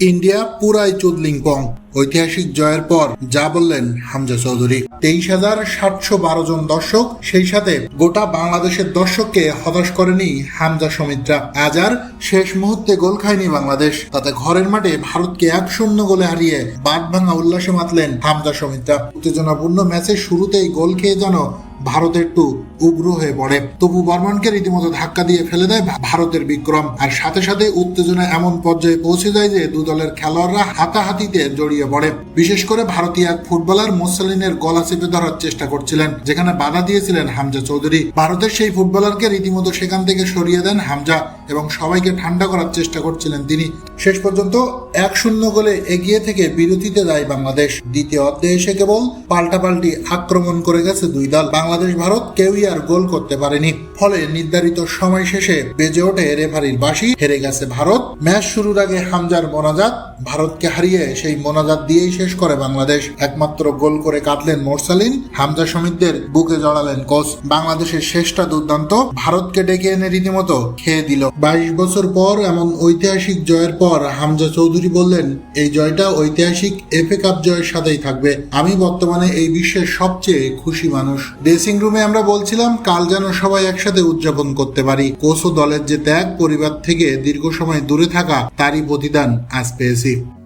India পুরাই চুদলিংপং ঐতিহাসিক জয়ের পর যা বললেন হামজা চৌধুরী। তেইশ হাজার সাতশো বারো জন দর্শক, সেই সাথে গোটা বাংলাদেশের দর্শককে হতাশ করেনি হামজা সমিত্রা। আজ আর শেষ মুহূর্তে গোল খায়নি বাংলাদেশ। তাতে ঘরের মাঠে ভারতকে এক শূন্য গোলে হারিয়ে বাদ ভাঙা উল্লাসে মাতলেন হামজা সমিত্রা। উত্তেজনাপূর্ণ ম্যাচের শুরুতেই গোল খেয়ে যেন ভারত একটু উগ্র হয়ে পড়ে। তবু বর্মনকে রীতিমতো ধাক্কা দিয়ে ফেলে দেয় ভারতের বিক্রম। আর সাথে সাথে উত্তেজনা এমন পর্যায়ে পৌঁছে যায় যে দু দলের খেলোয়াড়রা হাতাহাতিতে জড়িয়ে পড়ে। বিশেষ করে ভারতীয় এক ফুটবলার মোসালিনের গলা চেপে ধরার চেষ্টা করছিলেন, যেখানে বাধা দিয়েছিলেন হামজা চৌধুরী। ভারতের সেই ফুটবলারকে রীতিমতো সেখান থেকে সরিয়ে দেন হামজা। এবং সবাইকে ঠান্ডা করার চেষ্টা করছিলেন তিনি। শেষ পর্যন্ত এক শূন্য গোলে এগিয়ে থেকে বিরতিতে যায় বাংলাদেশ। দ্বিতীয় অর্ধে এসে কেবল পাল্টাপাল্টি আক্রমণ করে গেছে দুই দল। বাংলাদেশ, ভারত কেউই আর গোল করতে পারেনি। ফলে নির্ধারিত সময় শেষে বেজে ওঠে রেফারির বাসি হেরে গেছে ভারত। ম্যাচ শুরুর আগে হামজার মোনাজাত। ভারতকে হারিয়ে সেই মোনাজাত দিয়েই শেষ করে বাংলাদেশ। একমাত্র গোল করে কাটলেন মোরসালিন। হামজা সমিতদের বুকে জড়ালেন কোচ। বাংলাদেশের শেষটা দুর্দান্ত। ভারতকে ডেকে এনে রীতিমতো খেয়ে দিল। বাইশ বছর পর, এমন ঐতিহাসিক জয়ের পর হামজা চৌধুরী বললেন, এই জয়টা ঐতিহাসিক এফএ কাপ জয়ের সাথেই থাকবে। আমি বর্তমানে এই বিশ্বের সবচেয়ে খুশি মানুষ। ড্রেসিং রুমে আমরা বলছিলাম, কাল যেন সবাই একসাথে উদযাপন করতে পারি। কোচ ও দলের যে ত্যাগ, পরিবার থেকে দীর্ঘ সময় দূরে থাকা, তারই প্রতিদান আজ পেয়েছি।